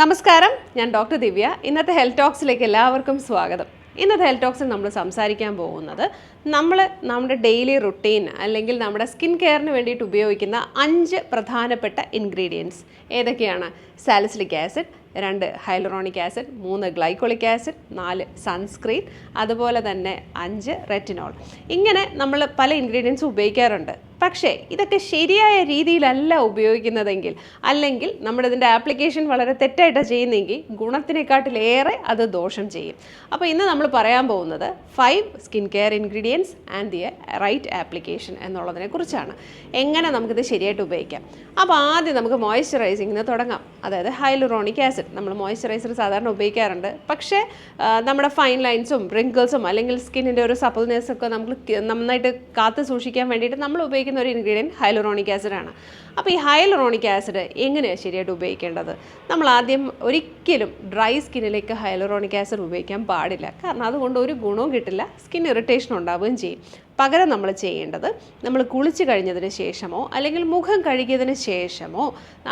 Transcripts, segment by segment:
നമസ്കാരം ഞാൻ ഡോക്ടർ ദിവ്യ. ഇന്നത്തെ ഹെൽത്ത് ടോക്സിലേക്ക് എല്ലാവർക്കും സ്വാഗതം. ഇന്നത്തെ ഹെൽത്ത് ടോക്സിൽ നമ്മൾ സംസാരിക്കാൻ പോകുന്നത് നമ്മൾ നമ്മുടെ ഡെയിലി റുട്ടീൻ അല്ലെങ്കിൽ നമ്മുടെ സ്കിൻ കെയറിന് വേണ്ടിയിട്ട് ഉപയോഗിക്കുന്ന അഞ്ച് പ്രധാനപ്പെട്ട ഇൻഗ്രീഡിയൻസ്. ഏതൊക്കെയാണ്? സാലിസിലിക് ആസിഡ് രണ്ട് ഹൈലറോണിക് ആസിഡ് മൂന്ന് ഗ്ലൈക്കോളിക് ആസിഡ് നാല് സൺസ്ക്രീൻ അതുപോലെ തന്നെ അഞ്ച് റെറ്റിനോൾ. ഇങ്ങനെ നമ്മൾ പല ഇൻഗ്രീഡിയൻസും ഉപയോഗിക്കാറുണ്ട്. പക്ഷേ ഇതൊക്കെ ശരിയായ രീതിയിലല്ല ഉപയോഗിക്കുന്നതെങ്കിൽ അല്ലെങ്കിൽ നമ്മളിതിന്റെ ആപ്ലിക്കേഷൻ വളരെ തെറ്റായിട്ടാണ് ചെയ്യുന്നതെങ്കിൽ ഗുണത്തിനെക്കാട്ടിലേറെ അത് ദോഷം ചെയ്യും. അപ്പോൾ ഇന്ന് നമ്മൾ പറയാൻ പോകുന്നത് five skin care ingredients and the right application എന്നുള്ളതിനെ കുറിച്ചാണ്. എങ്ങനെ നമുക്കിത് ശരിയായിട്ട് ഉപയോഗിക്കാം? അപ്പോൾ ആദ്യം നമുക്ക് മോയ്സ്ചറൈസിങ്ങിന് തുടങ്ങാം. അതായത് ഹൈലുറോണിക് ആസിഡ് നമ്മൾ മോയ്സ്ചറൈസർ സാധാരണ ഉപയോഗിക്കാറുണ്ട്. പക്ഷേ നമ്മുടെ ഫൈൻ ലൈൻസും റിങ്കിൾസും അല്ലെങ്കിൽ സ്കിന്നിന്റെ ഒരു സപ്പിൾനെസ് ഒക്കെ നമുക്ക് നന്നായിട്ട് കാത്തു സൂക്ഷിക്കാൻ വേണ്ടിയിട്ട് നമ്മൾ ഉപയോഗിക്കുന്ന ഒരു ഇൻഗ്രീഡിയന്റ് ഹൈലറോണിക് ആസിഡാണ് അപ്പോൾ ഈ ഹൈലറോണിക് ആസിഡ് എങ്ങനെയാണ് ശരിയായിട്ട് ഉപയോഗിക്കേണ്ടത്? നമ്മൾ ആദ്യം ഒരിക്കലും ഡ്രൈ സ്കിന്നിലേക്ക് ഹൈലറോണിക് ആസിഡ് ഉപയോഗിക്കാൻ പാടില്ല. കാരണം അതുകൊണ്ട് ഒരു ഗുണവും കിട്ടില്ല. സ്കിൻ ഇറിറ്റേഷൻ ഉണ്ടാവുകയും ചെയ്യും. പകരം നമ്മൾ ചെയ്യേണ്ടത് നമ്മൾ കുളിച്ച് കഴിഞ്ഞതിന് ശേഷമോ അല്ലെങ്കിൽ മുഖം കഴുകിയതിന് ശേഷമോ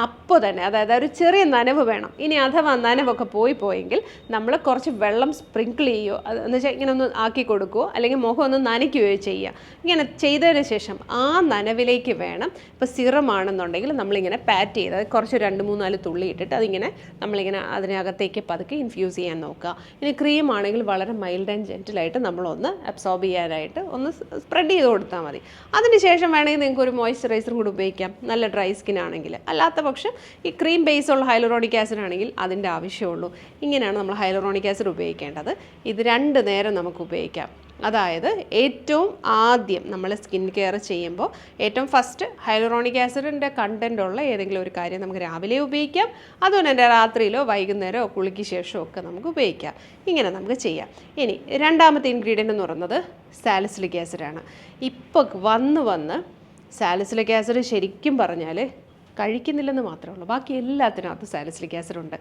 അപ്പോൾ തന്നെ അതായത് ഒരു ചെറിയ നനവ് വേണം. ഇനി അഥവാ നനവൊക്കെ പോയി പോയെങ്കിൽ നമ്മൾ കുറച്ച് വെള്ളം സ്പ്രിങ്കിൾ ചെയ്യുകയോ എന്ന് വെച്ചാൽ ഇങ്ങനെ ഒന്ന് ആക്കി കൊടുക്കുകയോ അല്ലെങ്കിൽ മുഖം ഒന്ന് നനയ്ക്കുകയോ ചെയ്യുക. ഇങ്ങനെ ചെയ്തതിന് ശേഷം ആ നനവിലേക്ക് വേണം. ഇപ്പോൾ സിറം ആണെന്നുണ്ടെങ്കിൽ നമ്മളിങ്ങനെ പാറ്റ് ചെയ്ത് അത് കുറച്ച് രണ്ട് മൂന്നാൽ തുള്ളി ഇട്ടിട്ട് അതിങ്ങനെ നമ്മളിങ്ങനെ അതിനകത്തേക്ക് പതുക്കെ ഇൻഫ്യൂസ് ചെയ്യാൻ നോക്കുക. ഇനി ക്രീം ആണെങ്കിൽ വളരെ മൈൽഡ് ആൻഡ് ജെന്റിലായിട്ട് നമ്മളൊന്ന് അബ്സോർബ് ചെയ്യാനായിട്ട് ഒന്ന് സ്പ്രെഡ് ചെയ്ത് കൊടുത്താൽ മതി. അതിനുശേഷം വേണമെങ്കിൽ നിങ്ങൾക്ക് ഒരു മോയ്സ്ചറൈസറും കൂടി ഉപയോഗിക്കാം. നല്ല ഡ്രൈ സ്കിൻ ആണെങ്കിൽ. അല്ലാത്ത പക്ഷം ഈ ക്രീം ബേസ് ഉള്ള ഹൈലറോണിക് ആസിഡ് ആണെങ്കിൽ അതിന്റെ ആവശ്യമുള്ളൂ. ഇങ്ങനെയാണ് നമ്മൾ ഹൈലറോണിക് ആസിഡ് ഉപയോഗിക്കേണ്ടത്. ഇത് രണ്ട് നേരം നമുക്ക് ഉപയോഗിക്കാം. അതായത് ഏറ്റവും ആദ്യം നമ്മൾ സ്കിൻ കെയർ ചെയ്യുമ്പോൾ ഏറ്റവും ഫസ്റ്റ് ഹൈലറോണിക് ആസിഡിന്റെ കണ്ടന്റ് ഉള്ള ഏതെങ്കിലും ഒരു കാര്യം നമുക്ക് രാവിലെ ഉപയോഗിക്കാം. അതുപോലെ തന്നെ രാത്രിയിലോ വൈകുന്നേരമോ കുളിക്ക് ശേഷമോ ഒക്കെ നമുക്ക് ഉപയോഗിക്കാം. ഇങ്ങനെ നമുക്ക് ചെയ്യാം. ഇനി രണ്ടാമത്തെ ഇൻഗ്രീഡിയന്റ് എന്ന് പറയുന്നത് സാലിസിലിക് ആസിഡാണ് ഇപ്പോൾ വന്ന് വന്ന് സാലിസിലിക് ആസിഡ് ശരിക്കും പറഞ്ഞാൽ കഴിക്കുന്നില്ലെന്ന് മാത്രമേ ഉള്ളൂ. ബാക്കി എല്ലാത്തിനകത്ത് സാലിസിലിക് ആസിഡ് ഉണ്ട്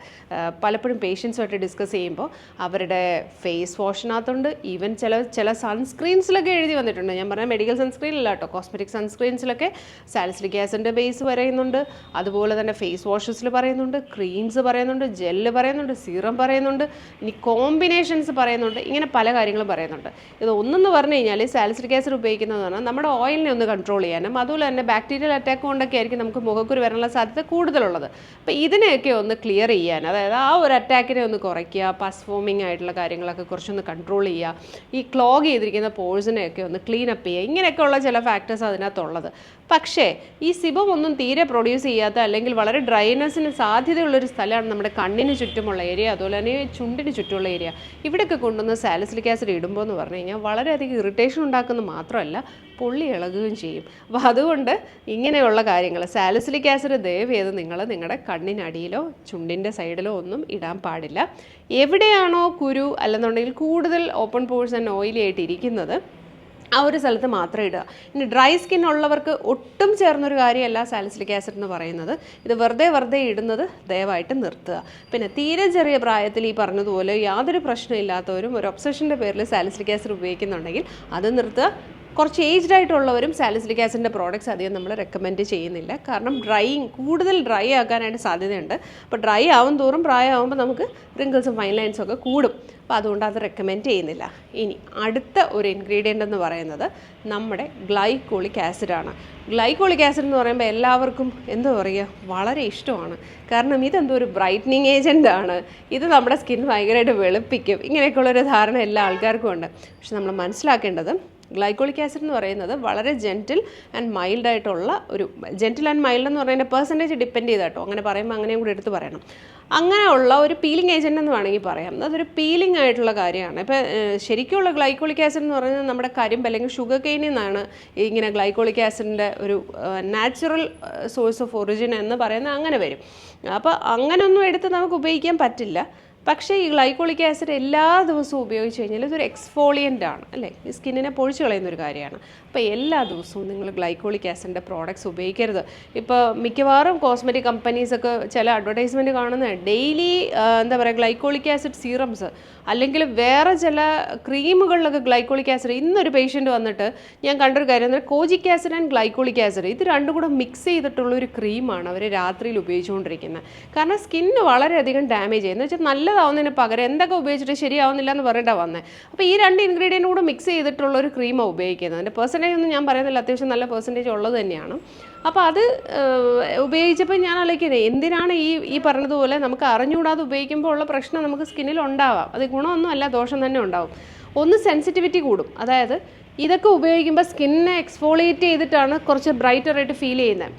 പലപ്പോഴും പേഷ്യൻസുമായിട്ട് ഡിസ്കസ് ചെയ്യുമ്പോൾ അവരുടെ ഫേസ് വാഷിനകത്തുണ്ട്. ഈവൻ ചില ചില സൺസ്ക്രീൻസിലൊക്കെ എഴുതി വന്നിട്ടുണ്ട്. ഞാൻ പറഞ്ഞ മെഡിക്കൽ സൺസ്ക്രീനില്ല കേട്ടോ. കോസ്മെറ്റിക് സൺസ്ക്രീൻസിലൊക്കെ സാലിസിലിക് ആസിഡിന്റെ ബേസ് പറയുന്നുണ്ട്. അതുപോലെ തന്നെ ഫേസ് വാഷസിൽ പറയുന്നുണ്ട്. ക്രീംസ് പറയുന്നുണ്ട്. ജെല്ല് പറയുന്നുണ്ട്. സീറം പറയുന്നുണ്ട്. ഇനി കോമ്പിനേഷൻസ് പറയുന്നുണ്ട്. ഇങ്ങനെ പല കാര്യങ്ങളും പറയുന്നുണ്ട്. ഇത് ഒന്നെന്ന് പറഞ്ഞു കഴിഞ്ഞാൽ സാലിസിലിക് ആസിഡ് ഉപയോഗിക്കുന്നതെന്ന് പറഞ്ഞാൽ നമ്മുടെ ഓയിലിനെ ഒന്ന് കൺട്രോൾ ചെയ്യാനും അതുപോലെ തന്നെ ബാക്ടീരിയൽ അറ്റാക്ക് കൊണ്ടൊക്കെ ആയിരിക്കും നമുക്ക് മുഖക്കുരു വരാനുള്ള സാധ്യത കൂടുതലുള്ളത്. അപ്പോൾ ഇതിനെയൊക്കെ ഒന്ന് ക്ലിയർ ചെയ്യാൻ അതായത് ആ ഒരു അറ്റാക്കിനെ ഒന്ന് കുറയ്ക്കുക പസ് ആയിട്ടുള്ള കാര്യങ്ങളൊക്കെ കുറച്ചൊന്ന് കൺട്രോൾ ചെയ്യുക ഈ ക്ലോഗ് ചെയ്തിരിക്കുന്ന പോഴ്സിനെയൊക്കെ ഒന്ന് ക്ലീൻ അപ്പ് ചെയ്യുക ഇങ്ങനെയൊക്കെയുള്ള ചില ഫാക്ടേഴ്സ് അതിനകത്തുള്ളത്. പക്ഷേ ഈ സിബം ഒന്നും തീരെ പ്രൊഡ്യൂസ് ചെയ്യാത്ത അല്ലെങ്കിൽ വളരെ ഡ്രൈനസിന് സാധ്യതയുള്ളൊരു സ്ഥലമാണ് നമ്മുടെ കണ്ണിന് ചുറ്റുമുള്ള ഏരിയ അതുപോലെ തന്നെ ചുണ്ടിന് ചുറ്റുമുള്ള ഏരിയ. ഇവിടെയൊക്കെ കൊണ്ടുവന്ന് സാലസിലിക് ആസിഡ് ഇടുമ്പോൾ എന്ന് പറഞ്ഞു കഴിഞ്ഞാൽ വളരെയധികം ഇറിറ്റേഷൻ ഉണ്ടാക്കുന്ന മാത്രമല്ല പൊള്ളി ഇളകുകയും ചെയ്യും. അപ്പോൾ അതുകൊണ്ട് ഇങ്ങനെയുള്ള കാര്യങ്ങൾ സാലസിലിക് ആസിഡ് ദയവ് ചെയ്ത് നിങ്ങൾ നിങ്ങളുടെ കണ്ണിനടിയിലോ ചുണ്ടിന്റെ സൈഡിലോ ഒന്നും ഇടാൻ പാടില്ല. എവിടെയാണോ കുരു അല്ലെന്നുണ്ടെങ്കിൽ കൂടുതൽ ഓപ്പൺ പോഴ്സ് ആൻഡ് ഓയിലി ആയിട്ട് ഇരിക്കുന്നത് ആ ഒരു സ്ഥലത്ത് മാത്രം ഇടുക. ഇനി ഡ്രൈ സ്കിൻ ഉള്ളവർക്ക് ഒട്ടും ചേർന്നൊരു കാര്യമല്ല സാലിസിലിക് ആസിഡ് എന്ന് പറയുന്നത്. ഇത് വെറുതെ വെറുതെ ഇടുന്നത് ദയവായിട്ട് നിർത്തുക. പിന്നെ തീരെ ചെറിയ പ്രായത്തിൽ ഈ പറഞ്ഞതുപോലെ യാതൊരു പ്രശ്നമില്ലാത്തവരും ഒരു ഒബ്സഷന്റെ പേരിൽ സാലിസിലിക് ആസിഡ് ഉപയോഗിക്കുന്നുണ്ടെങ്കിൽ അത് നിർത്തുക. കുറച്ച് ഏജ്ഡ് ആയിട്ടുള്ളവരും സാലിസിലിക് ആസിഡിന്റെ പ്രോഡക്റ്റ്സ് അധികം നമ്മൾ റെക്കമെൻഡ് ചെയ്യുന്നില്ല. കാരണം ഡ്രൈയിങ് കൂടുതൽ ഡ്രൈ ആക്കാനായിട്ട് സാധ്യതയുണ്ട്. അപ്പോൾ ഡ്രൈ ആവും തോറും പ്രായമാകുമ്പോൾ നമുക്ക് റിങ്കിൾസും ഫൈൻ ലൈൻസും ഒക്കെ കൂടും. അപ്പോൾ അതുകൊണ്ട് അത് റെക്കമെൻഡ് ചെയ്യുന്നില്ല. ഇനി അടുത്ത ഒരു ഇൻഗ്രീഡിയന്റ് എന്ന് പറയുന്നത് നമ്മുടെ ഗ്ലൈക്കോളിക് ആസിഡാണ് ഗ്ലൈക്കോളിക് ആസിഡ് എന്ന് പറയുമ്പോൾ എല്ലാവർക്കും എന്താ പറയുക വളരെ ഇഷ്ടമാണ്. കാരണം ഇതെന്തോ ഒരു ബ്രൈറ്റനിങ് ഏജന്റ് ആണ്. ഇത് നമ്മുടെ സ്കിൻ ഭയങ്കരമായിട്ട് വെളുപ്പിക്കും. ഇങ്ങനെയൊക്കെയുള്ളൊരു ധാരണ എല്ലാ ആൾക്കാർക്കും ഉണ്ട്. പക്ഷെ നമ്മൾ മനസ്സിലാക്കേണ്ടത് ഗ്ലൈക്കോളിക് ആസിഡ് എന്ന് പറയുന്നത് വളരെ ജെന്റിൽ ആൻഡ് മൈൽഡ് ആയിട്ടുള്ള ഒരു ജെന്റിൽ ആൻഡ് മൈൽഡ് എന്ന് പറയുന്നത് പെർസെന്റേജ് ഡിപ്പെൻഡ് ചെയ്താട്ടോ. അങ്ങനെ പറയുമ്പോൾ അങ്ങനെയും കൂടി എടുത്ത് പറയണം. അങ്ങനെയുള്ള ഒരു പീലിംഗ് ഏജന്റ് എന്ന് വേണമെങ്കിൽ പറയാം. അതൊരു പീലിംഗ് ആയിട്ടുള്ള കാര്യമാണ്. ഇപ്പോൾ ശരിക്കുള്ള ഗ്ലൈക്കോളിക് ആസിഡ് എന്ന് പറയുന്നത് നമ്മുടെ കരിമ്പ് അല്ലെങ്കിൽ ഷുഗർ കെയിനിൽ നിന്നാണ് ഇങ്ങനെ ഗ്ലൈക്കോളിക് ആസിഡിന്റെ ഒരു നാച്ചുറൽ സോഴ്സ് ഓഫ് ഒറിജിൻ എന്ന് പറയുന്നത് അങ്ങനെ വരും. അപ്പോൾ അങ്ങനെയൊന്നും എടുത്ത് നമുക്ക് ഉപയോഗിക്കാൻ പറ്റില്ല. പക്ഷേ ഈ ഗ്ലൈക്കോളിക് ആസിഡ് എല്ലാ ദിവസവും ഉപയോഗിച്ച് കഴിഞ്ഞാൽ ഇതൊരു എക്സ്ഫോളിയന്റ് ആണ് അല്ലേ? ഈ സ്കിന്നിനെ പൊഴിച്ചു കളയുന്ന ഒരു കാര്യമാണ്. അപ്പോൾ എല്ലാ ദിവസവും നിങ്ങൾ ഗ്ലൈക്കോളിക് ആസിഡിന്റെ പ്രോഡക്റ്റ്സ് ഉപയോഗിക്കരുത്. ഇപ്പോൾ മിക്കവാറും കോസ്മെറ്റിക് കമ്പനീസൊക്കെ ചില അഡ്വർടൈസ്മെന്റ് കാണുന്ന ഡെയിലി എന്താ പറയുക ഗ്ലൈക്കോളിക് ആസിഡ് സീറംസ് അല്ലെങ്കിൽ വേറെ ചില ക്രീമുകളിലൊക്കെ ഗ്ലൈക്കോളിക് ആസിഡ് ഇന്നൊരു പേഷ്യന്റ് വന്നിട്ട് ഞാൻ കണ്ടൊരു കാര്യം kojic acid and glycolic acid ഇത് രണ്ടും കൂടെ മിക്സ് ചെയ്തിട്ടുള്ള ഒരു ക്രീമാണ് അവർ രാത്രിയിൽ ഉപയോഗിച്ചുകൊണ്ടിരിക്കുന്നത്. കാരണം സ്കിന്ന് വളരെയധികം ഡാമേജ് ചെയ്യുന്നത് വെച്ചാൽ നല്ലതാവുന്നതിന് പകരം എന്തൊക്കെ ഉപയോഗിച്ചിട്ട് ശരിയാവുന്നില്ല എന്ന് പറഞ്ഞിട്ടാണ് വന്നത് അപ്പോൾ ഈ രണ്ട് ഇൻഗ്രീഡിയന്റും കൂടെ മിക്സ് ചെയ്തിട്ടുള്ള ഒരു ക്രീമാണ് ഉപയോഗിക്കുന്നത്. അതിന്റെ പെർസെന്റേജ് ഒന്നും ഞാൻ പറയുന്നില്ല. അത്യാവശ്യം നല്ല പെർസെന്റേജ് ഉള്ളത് തന്നെയാണ്. അപ്പോൾ അത് ഉപയോഗിച്ചപ്പോൾ ഞാൻ ആലോചിക്കുന്നത് എന്തിനാണ് ഈ ഈ പറഞ്ഞതുപോലെ നമുക്ക് അറിഞ്ഞുകൂടാതെ ഉപയോഗിക്കുമ്പോൾ ഉള്ള പ്രശ്നം നമുക്ക് സ്കിന്നിൽ ഉണ്ടാവാം. അത് ഗുണമൊന്നുമല്ല ദോഷം തന്നെ ഉണ്ടാവും. ഒന്ന് സെൻസിറ്റിവിറ്റി കൂടും. അതായത് ഇതൊക്കെ ഉപയോഗിക്കുമ്പോൾ സ്കിന്നെ എക്സ്ഫോളിയേറ്റ് ചെയ്തിട്ടാണ് കുറച്ച് ബ്രൈറ്റർ ആയിട്ട് ഫീൽ ചെയ്യുന്നത്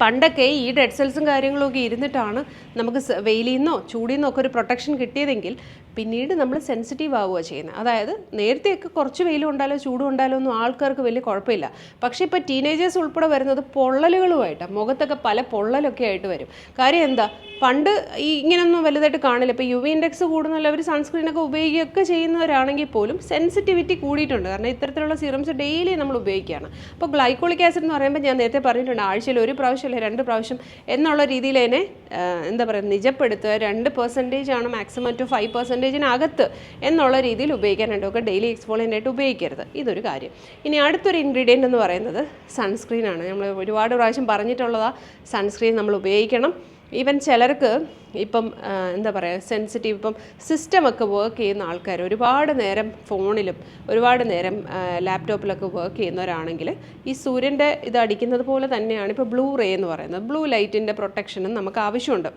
പണ്ടൊക്കെ ഈ ഡെഡ് സെൽസും കാര്യങ്ങളൊക്കെ ഇരുന്നിട്ടാണ് നമുക്ക് വെയിലിൽ നിന്നോ ചൂടിൽ നിന്നോ ഒക്കെ ഒരു പ്രൊട്ടക്ഷൻ കിട്ടിയതെങ്കിൽ പിന്നീട് നമ്മൾ സെൻസിറ്റീവ് ആവുക ചെയ്യുന്നത് അതായത് നേരത്തെയൊക്കെ കുറച്ച് വെയിലും ഉണ്ടാലോ ചൂടും ഉണ്ടാലോ ഒന്നും ആൾക്കാർക്ക് വലിയ കുഴപ്പമില്ല. പക്ഷേ ഇപ്പോൾ ടീനേജേഴ്സ് ഉൾപ്പെടെ വരുന്നത് പൊള്ളലുകളുമായിട്ടാണ് മുഖത്തൊക്കെ പല പൊള്ളലൊക്കെ ആയിട്ട് വരും. കാര്യം എന്താ? പണ്ട് ഈ ഇങ്ങനെയൊന്നും വലുതായിട്ട് കാണില്ല. ഇപ്പോൾ യു വി ഇൻഡെക്സ് കൂടുന്നുള്ളവർ സൺസ്ക്രീനൊക്കെ ഉപയോഗിക്കുകയൊക്കെ ചെയ്യുന്നവരാണെങ്കിൽ പോലും സെൻസിറ്റിവിറ്റി കൂടിയിട്ടുണ്ട്. കാരണം ഇത്തരത്തിലുള്ള സീറംസ് ഡെയിലി നമ്മൾ ഉപയോഗിക്കുകയാണ്. അപ്പോൾ ഗ്ലൈക്കോളിക് ആസിഡ് എന്ന് പറയുമ്പോൾ ഞാൻ നേരത്തെ പറഞ്ഞിട്ടുണ്ട്. ആഴ്ചയിൽ ഒരു പ്രാവശ്യം അല്ലെങ്കിൽ രണ്ട് പ്രാവശ്യം എന്നുള്ള രീതിയിൽ അതിനെ എന്താ പറയുക നിജപ്പെടുത്തുക. രണ്ട് പെർസെന്റേജ് ആണ് മാക്സിമം ടു ഫൈവ് പെർസെന്റേജിനകത്ത് എന്നുള്ള രീതിയിൽ ഉപയോഗിക്കാനായിട്ട് ഒക്കെ ഡെയിലി എക്സ്പോളിയന്റ് ആയിട്ട് ഉപയോഗിക്കരുത്. ഇതൊരു കാര്യം. ഇനി അടുത്തൊരു ഇൻഗ്രീഡിയന്റ് എന്ന് പറയുന്നത് സൺസ്ക്രീനാണ് നമ്മൾ ഒരുപാട് പ്രാവശ്യം പറഞ്ഞിട്ടുള്ളതാ സൺസ്ക്രീൻ നമ്മൾ ഉപയോഗിക്കണം. ഈവൻ ചിലർക്ക് ഇപ്പം എന്താ പറയുക സെൻസിറ്റീവ് ഇപ്പം സിസ്റ്റമൊക്കെ വർക്ക് ചെയ്യുന്ന ആൾക്കാർ ഒരുപാട് നേരം ഫോണിലും ഒരുപാട് നേരം ലാപ്ടോപ്പിലൊക്കെ വർക്ക് ചെയ്യുന്നവരാണെങ്കിൽ ഈ സൂര്യന്റെ ഇത് അടിക്കുന്നത് പോലെ തന്നെയാണ് ഇപ്പോൾ ബ്ലൂ റേ എന്ന് പറയുന്നത്. ബ്ലൂ ലൈറ്റിന്റെ പ്രൊട്ടക്ഷനും നമുക്ക് ആവശ്യമുണ്ട്.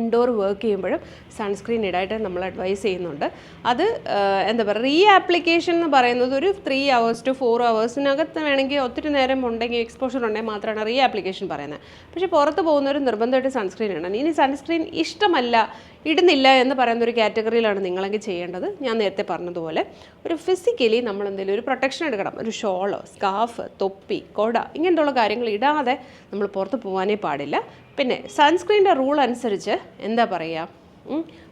ഇൻഡോർ വർക്ക് ചെയ്യുമ്പോഴും സൺസ്ക്രീൻ ഇടായിട്ട് നമ്മൾ അഡ്വൈസ് ചെയ്യുന്നുണ്ട്. അത് എന്താ പറയുക റീ ആപ്ലിക്കേഷൻ എന്ന് പറയുന്നത് ഒരു ത്രീ അവേഴ്സ് ടു ഫോർ അവേഴ്സിനകത്ത് വേണമെങ്കിൽ ഒത്തിരി നേരം ഉണ്ടെങ്കിൽ എക്സ്പോഷർ ഉണ്ടെങ്കിൽ മാത്രമാണ് റീ ആപ്ലിക്കേഷൻ പറയുന്നത്. പക്ഷേ പുറത്ത് പോകുന്നവർ നിർബന്ധമായിട്ട് സൺസ്ക്രീൻ ഇടണം. ഇനി സൺസ്ക്രീൻ ഇഷ്ടമല്ല ഇടുന്നില്ല എന്ന് പറയുന്ന ഒരു കാറ്റഗറിയിലാണ് നിങ്ങളെങ്കിൽ ചെയ്യേണ്ടത്. ഞാൻ നേരത്തെ പറഞ്ഞതുപോലെ ഒരു ഫിസിക്കലി നമ്മൾ എന്തെങ്കിലും ഒരു പ്രൊട്ടക്ഷൻ എടുക്കണം. ഒരു ഷോൾ സ്കാഫ് തൊപ്പി കൊട ഇങ്ങനെയുള്ള കാര്യങ്ങൾ ഇടാതെ നമ്മൾ പുറത്ത് പോകാനേ പാടില്ല. പിന്നെ സൺസ്ക്രീന്റെ റൂൾ അനുസരിച്ച് എന്താ പറയുക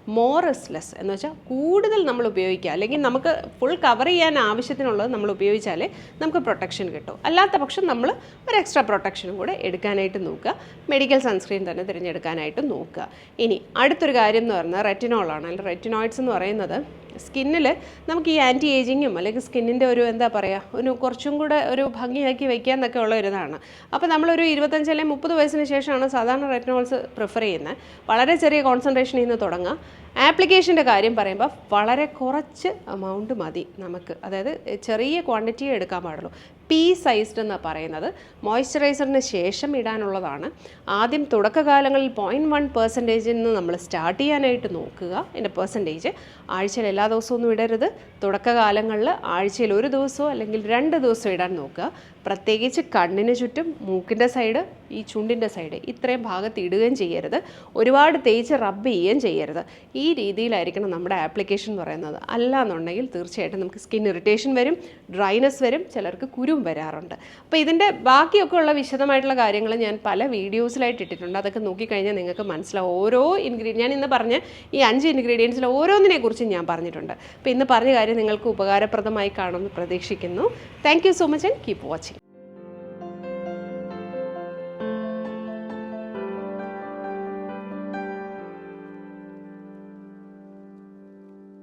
മോറസ്ലെസ് എന്ന് വെച്ചാൽ കൂടുതൽ നമ്മൾ ഉപയോഗിക്കുക. അല്ലെങ്കിൽ നമുക്ക് ഫുൾ കവർ ചെയ്യാൻ ആവശ്യത്തിനുള്ളത് നമ്മൾ ഉപയോഗിച്ചാലേ നമുക്ക് പ്രൊട്ടക്ഷൻ കിട്ടും. അല്ലാത്ത പക്ഷം നമ്മൾ ഒരു എക്സ്ട്രാ പ്രൊട്ടക്ഷനും കൂടെ എടുക്കാനായിട്ട് നോക്കുക. മെഡിക്കൽ സൺസ്ക്രീൻ തന്നെ തിരഞ്ഞെടുക്കാനായിട്ട് നോക്കുക. ഇനി അടുത്തൊരു കാര്യം എന്ന് പറഞ്ഞാൽ റെറ്റിനോളാണ് അല്ലെങ്കിൽ റെറ്റിനോയിഡ്സ് എന്ന് പറയുന്നത് സ്കിന്നിൽ നമുക്ക് ഈ ആന്റി ഏജിങ്ങും അല്ലെങ്കിൽ സ്കിന്നിന്റെ ഒരു എന്താ പറയുക ഒരു കുറച്ചും കൂടെ ഒരു ഭംഗിയാക്കി വയ്ക്കുക എന്നൊക്കെ ഉള്ള ഒരു ഇതാണ്. അപ്പോൾ നമ്മളൊരു ഇരുപത്തഞ്ച് അല്ലെങ്കിൽ മുപ്പത് വയസ്സിന് ശേഷമാണ് സാധാരണ റെറ്റിനോൾസ് പ്രിഫർ ചെയ്യുന്നത്. വളരെ ചെറിയ കോൺസെൻട്രേഷനിൽ നിന്ന് തുടങ്ങുക. ആപ്ലിക്കേഷന്റെ കാര്യം പറയുമ്പോൾ വളരെ കുറച്ച് എമൗണ്ട് മതി നമുക്ക്. അതായത് ചെറിയ ക്വാണ്ടിറ്റിയെ എടുക്കാൻ പാടുള്ളൂ. പി സൈസ്ഡ് എന്ന് പറയുന്നത്. മോയ്സ്ചറൈസറിന് ശേഷം ഇടാനുള്ളതാണ്. ആദ്യം തുടക്കകാലങ്ങളിൽ പോയിന്റ് വൺ പെർസെന്റേജിൽ നിന്ന് നമ്മൾ സ്റ്റാർട്ട് ചെയ്യാനായിട്ട് നോക്കുക. എന്റെ പെർസെന്റേജ് ആഴ്ചയിൽ എല്ലാ ദിവസവും ഒന്നും ഇടരുത്. തുടക്കകാലങ്ങളിൽ ആഴ്ചയിൽ ഒരു ദിവസമോ അല്ലെങ്കിൽ രണ്ട് ദിവസമോ ഇടാൻ നോക്കുക. പ്രത്യേകിച്ച് കണ്ണിന് ചുറ്റും മൂക്കിന്റെ സൈഡ് ഈ ചുണ്ടിന്റെ സൈഡ് ഇത്രയും ഭാഗത്ത് ഇടുകയും ചെയ്യരുത്. ഒരുപാട് തേച്ച് റബ്ബ് ചെയ്യുകയും ചെയ്യരുത്. ഈ രീതിയിലായിരിക്കണം നമ്മുടെ ആപ്ലിക്കേഷൻ എന്ന് പറയുന്നത്. അല്ല എന്നുണ്ടെങ്കിൽ തീർച്ചയായിട്ടും നമുക്ക് സ്കിൻ ഇറിറ്റേഷൻ വരും ഡ്രൈനെസ് വരും ചിലർക്ക് കുരും വരാറുണ്ട്. അപ്പോൾ ഇതിന്റെ ബാക്കിയൊക്കെ ഉള്ള വിശദമായിട്ടുള്ള കാര്യങ്ങൾ ഞാൻ പല വീഡിയോസിലായിട്ട് ഇട്ടിട്ടുണ്ട്. അതൊക്കെ നോക്കിക്കഴിഞ്ഞാൽ നിങ്ങൾക്ക് മനസ്സിലാവും. ഓരോ ഇൻഗ്രീഡിയൻ ഞാൻ ഇന്ന് പറഞ്ഞ ഈ അഞ്ച് ഇൻഗ്രീഡിയൻസിൽ ഓരോന്നിനെ കുറിച്ചും ഞാൻ പറഞ്ഞിട്ടുണ്ട്. അപ്പോൾ ഇന്ന് പറഞ്ഞ കാര്യം നിങ്ങൾക്ക് ഉപകാരപ്രദമായി കാണുമെന്ന് പ്രതീക്ഷിക്കുന്നു. Thank so much and keep watching